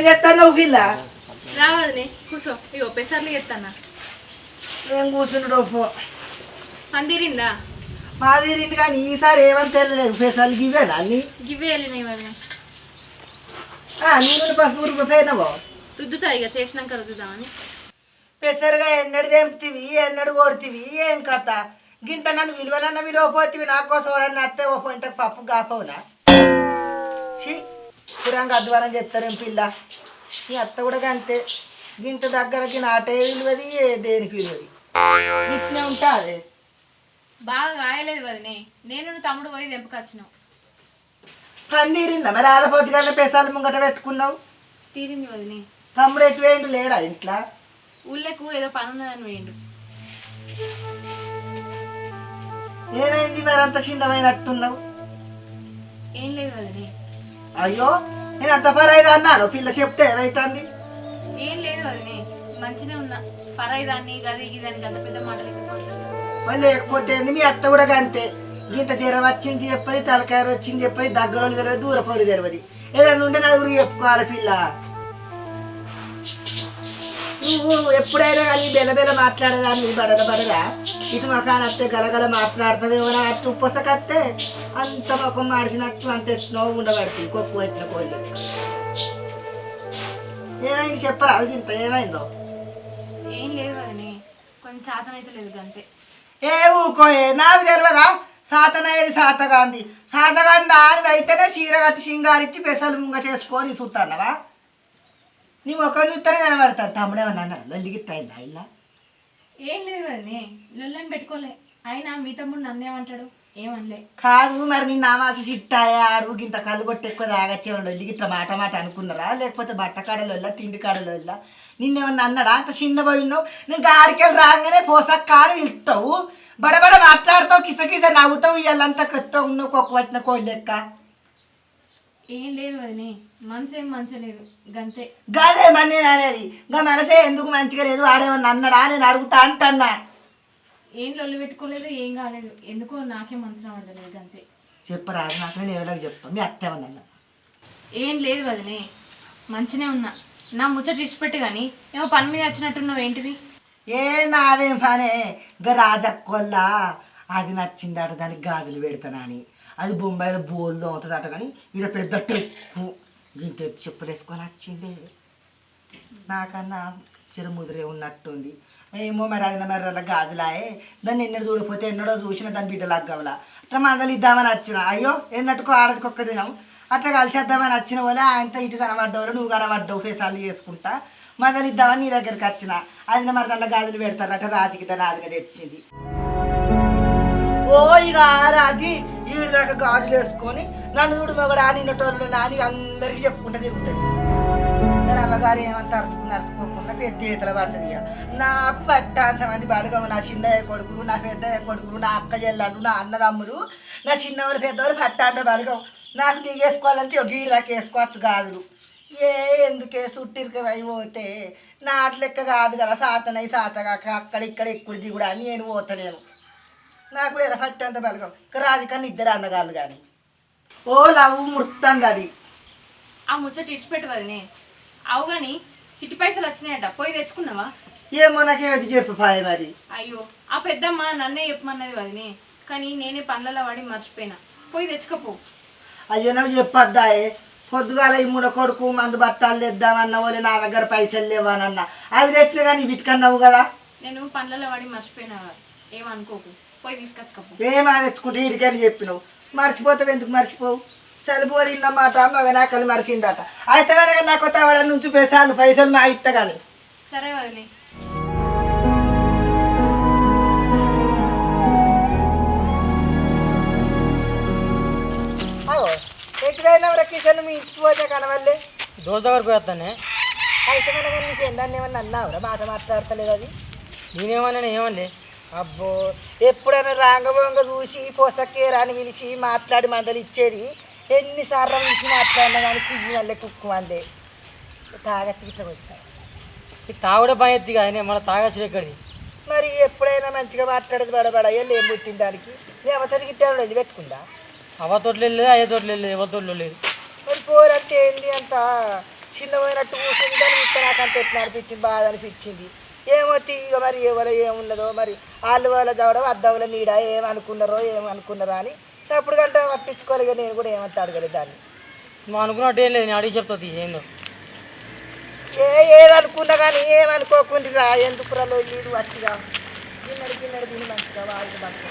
ఏం చేస్తాను పిల్ల? రావద్దులే కూసో. ఇగో పెసర్లు ఎత్తానా ఏం కూర్చున్నాడు పో. పందిరిందా? మాది తింది కానీ ఈసారి ఏమని తెలియలేదు పెసాలు ఇవేనా అన్ని? గివ్వే వెళ్ళినాయి వదిన నేను పసుపు రుబ్బపోయినావో రుద్దుతా ఇక చేసినాక రుద్దుదామని. పెసరుగా ఎన్నడు తెంపుతీవి ఎన్నడు కొడుతీవి ఏం కథ? గింత నన్ను విలువనన్న విలువపోతివి నా కోసం వాడన్న అత్తే ఓ ఇంత పప్పు కాపవునా షీ పురంగా అధ్వానం చెప్తారేం పిల్ల? ఈ అత్త కూడా అంతే గింత దగ్గరకి నాటే విలువది ఏ దేనికి విలువది? ఇట్లే ఉంటా అదే. బాగా రాయలేదు వదినే. నేను తమ్ముడు పోయి దెంపకొచ్చినావు పని తీరిందా మరి ఆడపోతు కన్నా పెసాలు ముంగట పెట్టుకున్నావు? తీరింది వదినే. తమ్ముడు ఎటు వేయండు? లేడా ఇంట్లో? ఊళ్ళకు ఏదో పని ఉన్నదని వేయండు. ఏమైంది మరి అంత చిన్నమైనట్టున్నావు ఏం లేదు వదినే. అయ్యో నేను అంత పరైదా అన్నాను? పిల్ల చెప్తే ఏమైతుంది ఏం లేదు వదినే మంచిగా ఉన్నా. పరాయిదాన్ని గది గిదని గంత పెద్ద మాటలు ఎక్కువ మాట్లాడుతున్నా. మరి లేకపోతే ఏంది? మీ అత్త కూడా అంతే గింత జ్వరం వచ్చింది చెప్పది తలకాయ వచ్చింది చెప్పది దగ్గర తెలియదు దూరపోయి తెలియదు ఏదైనా ఉంటే నలుగురు చెప్పుకోవాలి పిల్ల. నువ్వు ఎప్పుడైనా కానీ బెల్ల మాట్లాడేదాన్ని బడద బడదా ఇటు మకాన్ అత్తే గలగల మాట్లాడుతుంది ఏమైనా అట్టు ఉప్పసకత్తే అంత ముఖం మాడిచినట్టు అంత ఎట్నో ఉండబడుతుంది కొక్కు ఎట్ల కోళ్ళు ఏమైంది చెప్పరా అది ఇంత ఏమైందో? ఏం లేదు వదినే కొంచెం చాతనైతే లేదు గంతే. ఏ ఊకోయే నాకు తెలియదా సాతనయ్యేది సాతగాంది సాతగాంది ఆరిది అయితేనే చీర కట్టి సింగారిచ్చి పెసలు ముంగటేసుకొని చూస్తానవా నీ ముఖం చూస్తేనే కనబడతాను తమ్ముడేమన్నా అన్నాడు? లొల్లిగిట్ట అయిందా ఇలా ఏం లేదు లొల్లేం పెట్టుకోలే. అయినా మీ తమ్ముడు నన్నేమంటాడు ఏమనలే. కాదు మరి నీ నామాసి చిట్టాయా? అడుగు ఇంత కళ్ళు కొట్టి ఎక్కువ తాగచ్చేవాడు లొల్లిగిట్ట మాట మాట అనుకున్నారా? లేకపోతే బట్ట కాడలో తిండి కాడలో నిన్నేమన్నా అన్నాడా? అంత చిన్న పోయి ఉన్నావు. నేను గారికెళ్ళి రాగానే పోసాక కాని వెళ్తావు బడబడ మాట్లాడతావు కిసకిస నవ్వుతావు ఇవాళంతా కట్ట ఉన్నావు కుక్క వచ్చిన కోడి లెక్క. ఏం లేదు వదినే మనసు ఏం మంచలేదు గంతే. గదే మరి నేను అనేది. ఇంకా మనసే ఎందుకు మంచిగా లేదు వాడేమన్నా అన్నాడా నేను అడుగుతా అంటన్నా. ఏం లొల్లి పెట్టుకోలేదు ఏం కాలేదు. ఎందుకో నాకే మనసు రావడలేదు గంతే. చెప్పరా నాకు నేను ఎవరికి చెప్తాను మీ అత్త ఏమన్నా. ఏం లేదు వదినే మంచినే ఉన్నా. నా ముచ్చట ఇచ్చిపెట్టు కానీ ఏమో పని మీద వచ్చినట్టున్నావు ఏంటిది? ఏ నాదేం పనే? ఇంకా రాజక్కొల్లా అది నచ్చిందట దానికి గాజులు పెడతానా అని. అది బొంబాయిలో బోల్ అట కానీ ఈడ పెద్ద ట్రిప్పు ఇంత చెప్పులు వేసుకొని వచ్చింది నాకన్నా చిరుముదిరే ఉన్నట్టుంది. ఏమో మరి అది మరి అలా గాజులాయే. దాన్ని ఎన్నడూ చూడకపోతే ఎన్నడో చూసిన దాని బిడ్డలాగా గవలా అట్లా మందలు ఇద్దామని వచ్చిన. అయ్యో ఎన్నట్టుకో ఆడది కుక్క తినాం అట్లా కలిసేద్దామని వచ్చిన వాళ్ళు ఆయనతో ఇటు కనబడ్డవాళ్ళు నువ్వు కనబడ్డవు ఫేసాలు చేసుకుంటా. మందలు ఇద్దామని నీ దగ్గరికి వచ్చిన. అది మరి నల్ల గాజులు పెడతారట రాజుకి దాని ఆదిగా తెచ్చింది. ఓ ఇక ఆరాజి ఈడి దాకా గాజులు వేసుకొని నన్ను చూడు మగడు ఆ నిన్నటోళ్ళు నాని అందరికీ చెప్పుకుంటా తిరుగుతుంది అమ్మగారు ఏమంత అరుచుకుని అరుచుకోకుండా పెద్ద ఈతలు పడుతుంది ఇక నాకు పట్ట అంతమంది బాలుగమ్మ నా చిన్నయ్య కొడుకులు నా పెద్దయ్య కొడుకులు నా అక్క చెల్లెళ్ళు నా అన్నదమ్ములు నా చిన్నవారు పెద్దవారు పట్ట అంత నాకు దిగేసుకోవాలంటే ఒక గీడి దాకా వేసుకోవచ్చు గాజులు. ఏ ఎందుకే సుట్టిరికి అయి పోతే? నాట్లెక్క కాదు కదా సాతనై సాతగాక అక్కడ ఇక్కడ ఎక్కుడు దిగుడా అని నేను పోతలేను. నాకు కూడా ఎరపట్టి అంత బలగం. ఇక రాజకన్నా ఇద్దరు అన్నగాళ్ళు కానీ ఓ లవ్ ముడుతుంది అది. ఆ ముచ్చట ఇచ్చిపెట్టు వదినే అవు కానీ చిట్టి పైసలు వచ్చినాయట పోయి తెచ్చుకున్నావా? ఏమో నాకేమైతే చెప్పు పాయ మరి. అయ్యో ఆ పెద్దమ్మ నన్నే చెప్పమన్నది వదినే. కానీ నేనే పనులలో వాడి మర్చిపోయినా. పోయి తెచ్చుకోపో. అయ్యో నాకు చెప్పొద్దాయే. పొద్దుగాల ఈ మూడ కొడుకు మందు బట్టాలు తెద్దామన్నా వాళ్ళే నా దగ్గర పైసలు లేవానన్నా. అవి తెచ్చినా కానీ వీటికన్నావు కదా. నేను పనులలో వాడి మర్చిపోయినా ఏమనుకోకు. పోయి తీసుకొచ్చుకోపో. ఏమా తెచ్చుకుంటే ఇడికని చెప్పినావు? మర్చిపోతావు ఎందుకు మర్చిపోవు? సరిపో తిన్నమాట మగ నాకలు మరిచిందట. అయితే కనుక నాకు తవడ నుంచి పేసాలు పైసలు మా ఇట్ట కానీ సరే వదినే. ఎక్కడైనా కిషన్ మీ ఇంటికి పోతే కనవల్లే? దోశ వరకు పోతానే అయితే కనుక నీకు ఏందన్నా ఏమన్నా అన్నావురా? మాట మాట్లాడతలేదు అది. నేనేమన్నా ఏమనలే? అబ్బో ఎప్పుడైనా రాంగబోంగ చూసి పోసక్కేరా అని పిలిచి మాట్లాడి మందలు ఇచ్చేది ఎన్నిసార్లు పిలిచి మాట్లాడినా కానీ కుయ్యి మళ్ళీ కుక్కు అందే తాగచ్చి ఇట్లా కొడతా. ఈ తాగుడే ఎత్తి కానీ మళ్ళీ తాగచ్చు ఎక్కడిది మరి ఎప్పుడైనా మంచిగా మాట్లాడేది బడబడ అయ్యా ఏం పుట్టిన దానికి? లేకపోతే గిట్ట వెళ్ళి పెట్టుకుందా అవ్వ తోటలు వెళ్ళలేదు అయ్యే తోటలు వెళ్ళలేదు ఎవరి తోటలు లేదు. మరి పోరంటే ఏంది అంత? చిన్న పోయినట్టు కూర్చుంది దాన్ని ఇస్తే నాకు అంత ఎట్లా అనిపించింది బాధ అనిపించింది? ఏమో ఇక మరి ఎవరో ఏమున్నదో మరి? వాళ్ళు వాళ్ళ చదవడం అద్దవుల నీడ? ఏమనుకున్నారో ఏమనుకున్నారో అని అప్పుడు గంట పట్టించుకోలేక నేను కూడా ఏమంత అడగలేదు దాన్ని. నువ్వు అనుకున్నట్టు ఏం లేదు. నేను అడిగి చెప్తుంది ఏందో. ఏ ఏదనుకున్నా కానీ ఏమనుకోకుండా రా ఎందుకు రా నీడు అట్టిగా? గిన్నెడు గిన్నెడు తిని మంచిగా వాళ్ళు బతుకు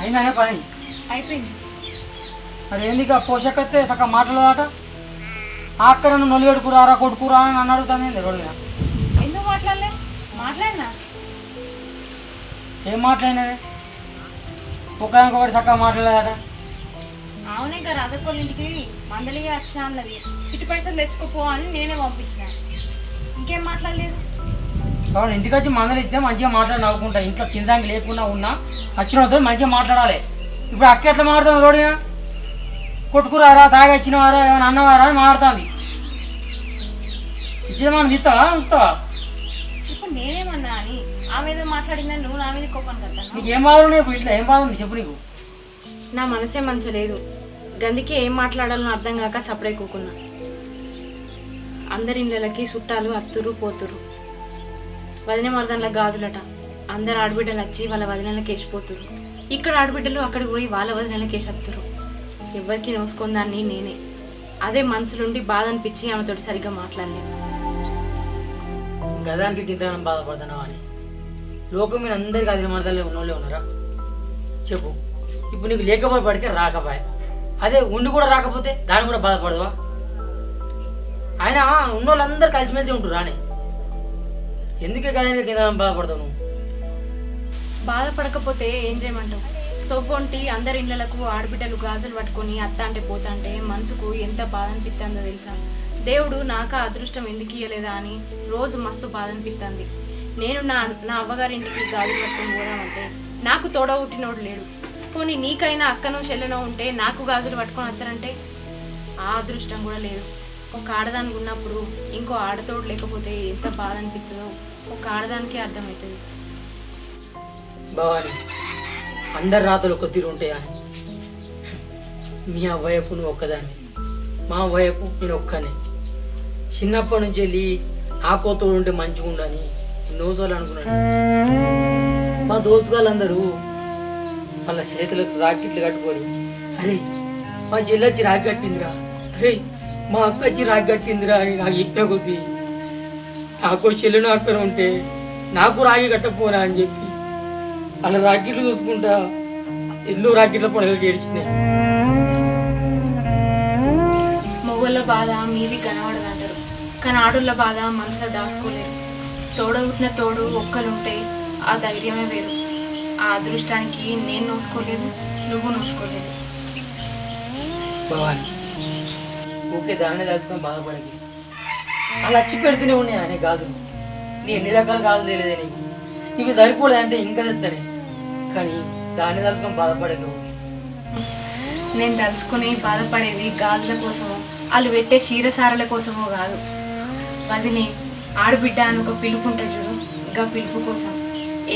అయినా పని? అయిపోయింది. మరి ఏంది ఇక పోషకత్తే సక్క మాట్లాడదాట ఆక్కర నొల్లి పెడుకురారా కొట్టుకురా అని నన్ను అడుగుతాను ఏంది ఎందుకు మాట్లాడలే? మాట్లాడినా? ఏం మాట్లాడినవే? ఒకదానికి ఒకటి చక్కగా మాట్లాడదాట అవునే గారు అదొకళ్ళ ఇంటికి మందలిగా వచ్చిన అన్నది. చిట్టి పైసలు తెచ్చుకోపో అని నేనే పంపించిన. ఇంకేం మాట్లాడలేదు? కాబట్టి ఇంటికి వచ్చి మందలు ఇస్తే మంచిగా మాట్లాడి నవ్వుకుంటా ఇంట్లో కిందాకి లేకుండా ఉన్నా వచ్చిన వద్దు మంచిగా మాట్లాడాలి. ఇప్పుడు అక్క ఎట్లా మాట్లాడుతుంది రోడ్డున కొట్టుకురారా తాగొచ్చినవారా ఏమైనా అన్నవారా అని మాట్లాడుతుంది. ఇచ్చేది మనం తీస్తావా ఉంచుతావా? ఇప్పుడు నేనేమన్నా అని ఏదో మాట్లాడిందని నువ్వు నా మీద కోపం కదా నీకు ఏం బాధలు ఉన్నాయి? ఇప్పుడు ఇట్లా ఏం బాధ ఉంది? చెప్పు నీకు. నా మనసే మంచలేదు గందుకే ఏం మాట్లాడాలో అర్థం కాక సపడే కూకున్నా. అందరి ఇళ్ళకి చుట్టాలు అత్తురు పోతురు వదిన మరదన్ల గాజులట. అందరు ఆడబిడ్డలు వచ్చి వాళ్ళ వదినలకి వేసిపోతురు ఇక్కడ ఆడబిడ్డలు అక్కడికి పోయి వాళ్ళ వదినలకి వేసేత్తురు ఎవరికి నోసుకుందాన్ని నేనే. అదే మనసులుండి బాధ అనిపించి ఆమెతోటి సరిగ్గా మాట్లాడలేదు. గదానికి గింతగానం బాధపడుతున్నావా అని. లోకం మీద అందరికి అది మరదలే ఉన్నోళ్ళే ఉన్నారా? చెప్పు. ఇప్పుడు నీకు లేకపోయి పడితే రాకపోయా. అదే ఉండి కూడా రాకపోతే దాన్ని కూడా బాధపడవా ఆయన ఉన్నోళ్ళందరూ కలిసిమెలిసి ఉంటారు రానే. ఎందుకే గదానికి గింతగానం బాధపడతావు నువ్వు? బాధపడకపోతే ఏం చేయమంటావు? తవ్వంటి అందరి ఇళ్ళలకు ఆడబిడ్డలు గాజులు పట్టుకొని అత్త అంటే పోతాంటే మనసుకు ఎంత బాధ అనిపిస్తుందో తెలుసా? దేవుడు నాకు అదృష్టం ఎందుకు ఇయ్యలేదా అని రోజు మస్తు బాధ అనిపిస్తుంది నేను నా నా అవ్వగారింటికి గాజులు పట్టుకొని పోదామంటే నాకు తోడ పుట్టినోడు లేడు. పోనీ నీకైనా అక్కనో చెల్లెనో ఉంటే నాకు గాజులు పట్టుకొని వస్తారంటే ఆ అదృష్టం కూడా లేదు. ఒక ఆడదానికి ఉన్నప్పుడు ఇంకో ఆడతోడు లేకపోతే ఎంత బాధ అనిపిస్తుందో ఒక ఆడదానికే అర్థమవుతుంది భవానీ అందరి రాతలు ఒక తీరు ఉంటాయా? అని మీ అవ్వయపు నువ్వు ఒక్కదాన్ని. మా అవ్వయపు నేను ఒక్కనే. చిన్నప్పటి నుంచి వెళ్ళి ఆ కోతోడు ఉంటే మంచిగా ఉండని ఎన్నోసార్లు అనుకున్నాను. మా దోస్తుగాళ్ళందరూ వాళ్ళ చేతులకు రాకెట్లు కట్టుకొని అరే మా చెల్లొచ్చి రాగి కట్టిందిరా. అరే మా అక్క వచ్చి రాగి కట్టిందిరా అని నాకు చెప్పిన కొద్దీ నాకు చెల్లెను అక్కడ ఉంటే నాకు రాగి కట్టపోరా అని చెప్పి వాళ్ళ రాకెట్లు చూసుకుంటా ఎన్నో రాకెట్ల పండుగలు ఏడ్చినాయి మొగోళ్ళ బాధ మీది కనబడదు అంటారు కానీ ఆడోళ్ళ బాధ మనసులో దాచుకోలేరు. తోడ పుట్టిన తోడు ఒక్కలుంటే ఆ ధైర్యమే వేరు. ఆ అదృష్టానికి నేను నోసుకోలేదు నువ్వు నోసుకోలేదు భవాని ఊకే దాన్ని దాచుకొని బాధపడకి. అలా వచ్చి పెడితేనే ఉన్నాయి అనే గాజులు నీ ఎన్ని రకాల గాజులు తెలియదే నీకు? ఇవి సరిపోలేదంటే ఇంకా తెస్తానే కానీ దాన్ని తలుచుకొని బాధపడకు నేను తలుచుకుని బాధపడేది గాజుల కోసమో వాళ్ళు పెట్టే క్షీరసారల కోసమో కాదు. వదిని ఆడబిడ్డ అని ఒక పిలుపు ఉంటుంది చూడు ఇంకా పిలుపు కోసం.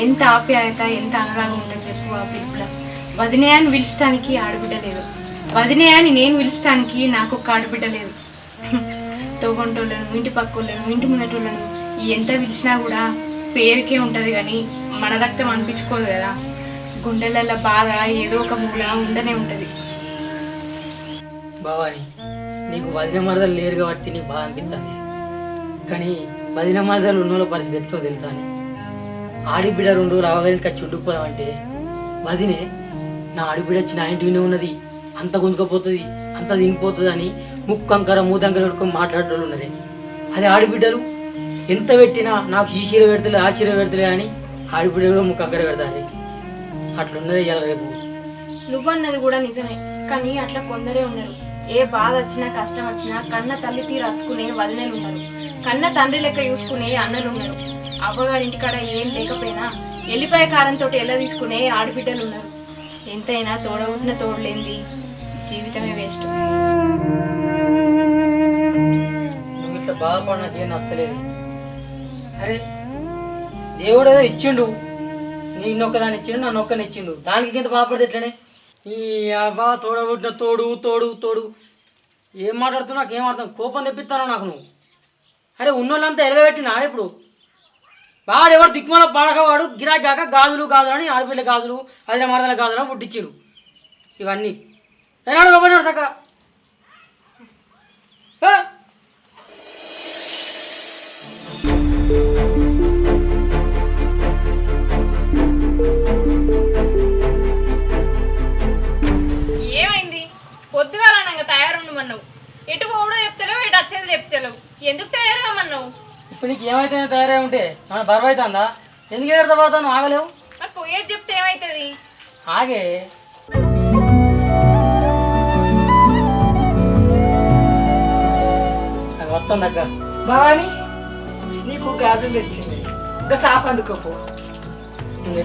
ఎంత ఆప్యాయత ఎంత అనురాగం ఉంటుంది చెప్పు ఆ పిలుపులో. వదినే అని పిలిచడానికి ఆడబిడ్డ లేదు. వదినే అని నేను పిలిచడానికి నాకు ఒక ఆడబిడ్డ లేదు. తోగొంటోళ్ళను ఇంటి పక్కోళ్ళను ఇంటి ముందటోళ్ళను ఎంత పిలిచినా కూడా పేరుకే ఉంటుంది కానీ మన రక్తం అనిపించుకోదు కదా. గుండెలలో బాధ ఏదో ఒక మూల ఉండనే ఉంటుంది. భవాని నీకు వదిన మరదలు లేరు కాబట్టి నీకు బాధ అనిపిస్తుంది కానీ వదిన మరదలు ఉన్న వాళ్ళ పరిస్థితి ఎట్లా తెలుసా అని. ఆడిబిడ్డ రెండు రావగారికి వచ్చి ఉండిపోదామంటే వదినే నా ఆడిబిడ్డ వచ్చి నా ఇంటి వినే ఉన్నది అంత గుంజుకపోతుంది అంత తినిపోతుంది అని ముక్కంకర మూతంకర పెట్టుకొని మాట్లాడేటోళ్ళు ఉన్నది అది ఆడిబిడ్డలు ఎంత పెట్టినా నాకు ఈ చీర పెడతలే ఆ చీర పెడతలే అని ఆడిబిడ్డ కూడా ముక్కంకర పెడతారు అట్లున్నది ఇవాళ రేపు. నువ్వన్నది కూడా నిజమే కానీ అట్లా కొందరే ఉన్నారు. ఏ బాధ వచ్చినా కష్టం వచ్చినా కన్న తల్లి తీరు రాసుకునే వదినలు ఉన్నారు. కన్న తండ్రి లెక్క చూసుకునే అన్నలు ఉన్నారు. అవ్వగారింటికాడ ఏం లేకపోయినా ఎల్లిపాయ కారంతో ఎలా తీసుకునే ఆడబిడ్డలు ఉన్నారు. ఎంతైనా తోడబుట్టిన తోడలేంది జీవితమే వేస్ట్. నువ్వు ఇట్లా బాధపడినట్టు ఏం నచ్చలేదు. అరే దేవుడు ఏదో ఇచ్చిండు నిన్నొక్కదాన్ని ఇచ్చిండు నన్ను ఒక్కని ఇచ్చిండు. దానికి ఇంత బాధపడితే ఎట్లనే? ఈ అబ్బా తోడబుట్టిన తోడు తోడు తోడు. ఏం మాట్లాడుతున్నా నాకు ఏం అర్థం? కోపం తెప్పిస్తాను నాకు నువ్వు? అరే ఉన్నోళ్ళంతా ఎలగబెట్టినా ఇప్పుడు? వాడు ఎవరు దిక్కుమల పాడకవాడు గిరాకాక గాజులు గాజులు అని ఆడపిల్ల గాజులు అదిన మరదల గాజులు అని పుట్టించాడు ఇవన్నీ. ఏనాడు లోపడినాడు సక్క. తయారుండమన్నావు ఎటు పోవడో చెప్తలేవు ఎటు వచ్చేది చెప్తలేవు. ఎందుకు తయారు కమ్మన్నావు ఇప్పుడు నీకు ఏమైతే తయారై ఉంటే మన బరువు అవుతుందా ఎందుకు పడతాను ఆగలేవు? మరి పోయేది చెప్తే ఏమవుతుంది ఆగే. అది వస్తుంది అక్క. భవాని నీకు గాజులు తెచ్చింది. ఇంకా సాప అందుకోపో. నేను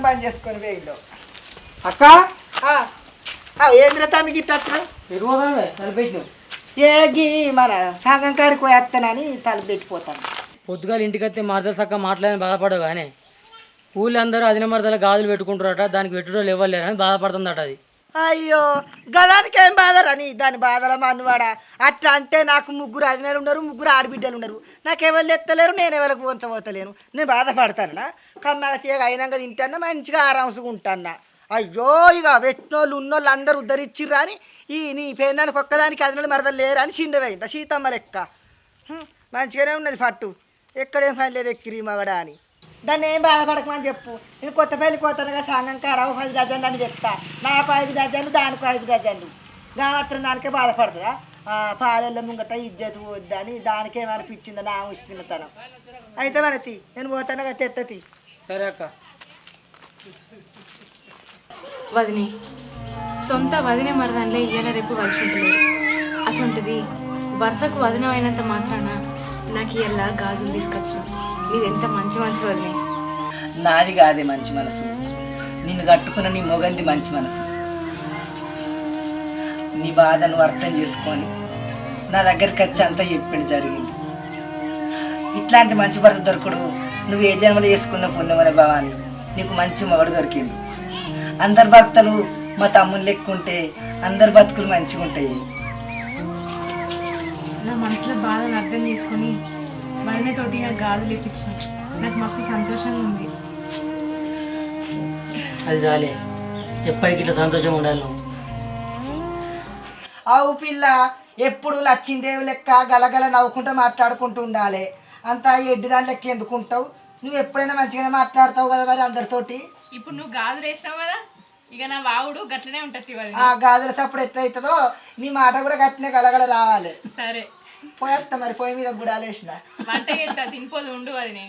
దుకాణం బంద్ చేసుకొని వేయిలో అక్క? ఏంద్ర ఇట్లా ఎరువుదామే తలపెట్టినావు ఏ గీ మన సగం కాడికి పోయేస్తానని తల పెట్టిపోతాను. పొద్దుగాల ఇంటికి వస్తే మరదలు సక్క మాట్లాడని బాధపడవు కానీ ఊళ్ళో అందరూ అదిన మరదల గాజులు పెట్టుకుంటారట దానికి పెట్టుడో ఇవ్వలేరని బాధపడుతుందట అది. అయ్యో గదానికి ఏం బాధరని దాని బాధల మన్నువాడా? అట్లా అంటే నాకు ముగ్గురు అదినలు ఉన్నారు ముగ్గురు ఆడబిడ్డలు ఉన్నారు. నాకు ఎవరు ఎత్తలేరు నేను ఎవరికి ఉంచబోతలేను నేను బాధపడతానా కమ్మగా తీగ అయినాక తింటానా మంచిగా ఆరాంసుగా ఉంటానా అయ్యో ఇక పెట్టినోళ్ళు ఉన్నోళ్ళు అందరూ ఉద్ధరిచ్చిర్రు అని ఈ నీ పేదానికి ఒక్కదానికి అదనలు మరదలు లేరు అని చిండవైందా సీతమ్మ లెక్క. మంచిగానే ఉన్నది పట్టు. ఎక్కడేం పని లేదు ఎక్కిరి మగడా అని. దాన్ని ఏం బాధపడకమని చెప్పు. నేను కొత్త పెళ్ళి కొత్తగా సాంగం కాడ ఒక పది డజన్లు అని చెప్తా. నాకు ఐదు డజన్లు దానికి ఐదు డజన్లు. నా మాత్రం దానికే బాధపడుతుందా? ఆ, పాలెళ్ళ ముంగట ఇజ్జత్ వద్దని దానికే అనిపించింది నా తనం అయితే మనతి నేను పోతాను కదా తెత్తతి. సరే అక్క వదిని సొంత వదిన మరదానిలే ఇయ్యాల రేపు కలిసి ఉంటుంది అసొంటిది వరుసకు వదినమైనంత మాత్రాన నాకు ఇయ్యాల గాజులు తీసుకొచ్చిన. నీది ఎంత మంచి మంచి వదినే. నాది కాదే మంచి మనసు. నిన్ను కట్టుకున్న నీ మొగంది మంచి మనసు. నీ బాధను అర్థం చేసుకొని నా దగ్గరికి వచ్చి అంతా చెప్పింది జరిగింది. ఇట్లాంటి మంచి భర్త దొరకడు. నువ్వు ఏ జన్మలో చేసుకున్న పుణ్యమనే భావాన్ని నీకు మంచి మొగడు దొరికిండు. అందరి భర్తలు మా తమ్ముని లెక్కుంటే అందరి బతుకులు మంచిగా ఉంటాయి. నా మనసులో బాధను అర్థం చేసుకొని వదినతోటి నాకు గాజులు ఇప్పించిన నాకు మస్తు సంతోషంగా ఉంది. అది చాలే. ఎప్పటికి ఇట్లా సంతోషంగా ఉండాలి నువ్వు? ఆవు పిల్ల ఎప్పుడు లచ్చిందేవి లెక్క గలగల నవ్వుకుంటూ మాట్లాడుకుంటూ ఉండాలి. అంతా ఎడ్డి దాని లెక్క ఎందుకుంటావు? నువ్వు ఎప్పుడైనా మంచిగానే మాట్లాడతావు కదా మరి అందరితోటి? ఇప్పుడు నువ్వు గాజులు వేసినావు కదా ఇక నా వావుడు గట్లనే ఉంటుంది ఆ గాజుల సప్పుడు ఎట్లయితుందో నీ మాట కూడా గట్టినే గలగల రావాలి. సరే. పోయేస్తా మరి పొయ్యి మీద గుడాలేసిన వంట చేస్తా తినిపోదు ఉండు వదినే